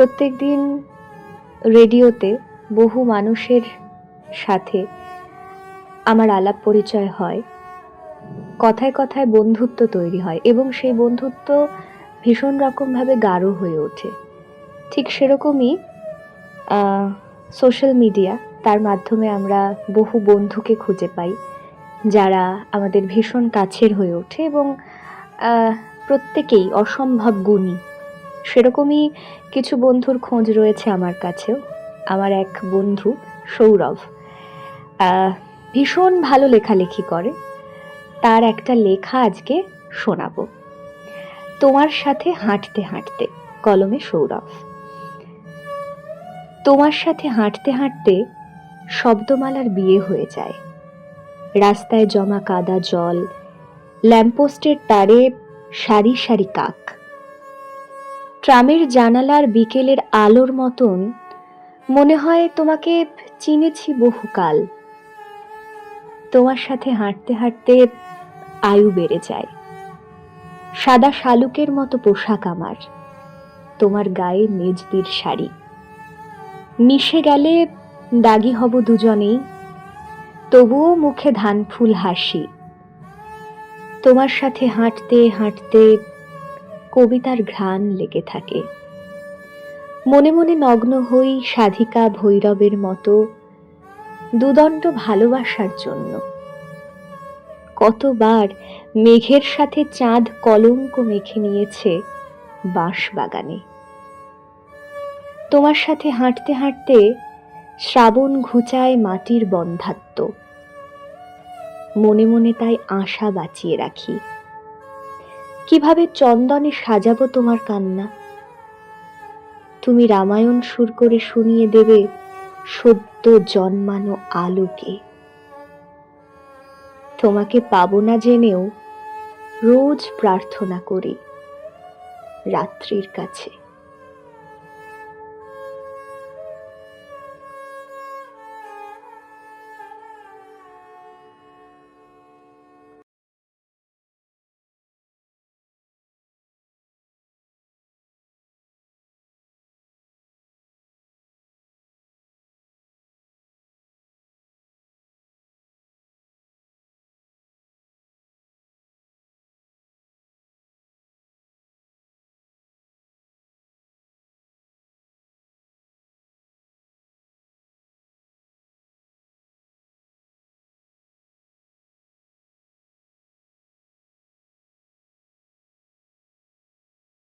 প্রত্যেক দিন রেডিওতে বহু মানুষের সাথে আমার আলাপ পরিচয় হয়। কথায় কথায় বন্ধুত্ব তৈরি হয় এবং সেই বন্ধুত্ব ভীষণ রকমভাবে গাঢ় হয়ে ওঠে। ঠিক সেরকমই সোশ্যাল মিডিয়া তার মাধ্যমে আমরা বহু বন্ধুকে খুঁজে পাই, যারা আমাদের ভীষণ কাছের হয়ে ওঠে এবং প্রত্যেকেই অসম্ভব গুণী। সেরকমই কিছু বন্ধুর খোঁজ রয়েছে আমার কাছেও। আমার এক বন্ধু, সৌরভ ভীষণ ভালো লেখালেখি করে। তার একটা লেখা আজকে শোনাবো। তোমার সাথে হাঁটতে হাঁটতে, কলমে সৌরভ। তোমার সাথে হাঁটতে হাঁটতে শব্দমালার বিয়ে হয়ে যায়। রাস্তায় জমা কাদা জল, ল্যাম্পপোস্টের তারে সারি সারি কাক। ট্রামের জানালার বিকেলের আলোর মতন, মনে হয় তোমাকে চিনেছি বহুকাল। তোমার সাথে হাঁটতে হাঁটতে আয়ু বেড়ে যায়। সাদা শালুকের মতো পোশাক আমার, তোমার গায়ে মেজদির শাড়ি। মিশে গেলে দাগি হব দুজনেই, তবুও মুখে ধান ফুল হাসি। তোমার সাথে হাঁটতে হাঁটতে কবিতার ঘ্রাণ লেগে থাকে। মনে মনে নগ্ন হই সাধিকা ভৈরবের মতো দুদণ্ড ভালোবাসার জন্য। কতবার মেঘের সাথে চাঁদ কলঙ্ক মেখে নিয়েছে বাঁশ বাগানে। তোমার সাথে হাঁটতে হাঁটতে শ্রাবণ ঘুচায় মাটির বন্ধাত্ম। মনে মনে তাই আশা বাঁচিয়ে রাখি। কীভাবে চন্দনে সাজাবো তোমার কান্না? তুমি রামায়ণ সুর করে শুনিয়ে দেবে সদ্য জন্মানো আলোকে। তোমাকে পাবো না জেনেও রোজ প্রার্থনা করি রাত্রির কাছে।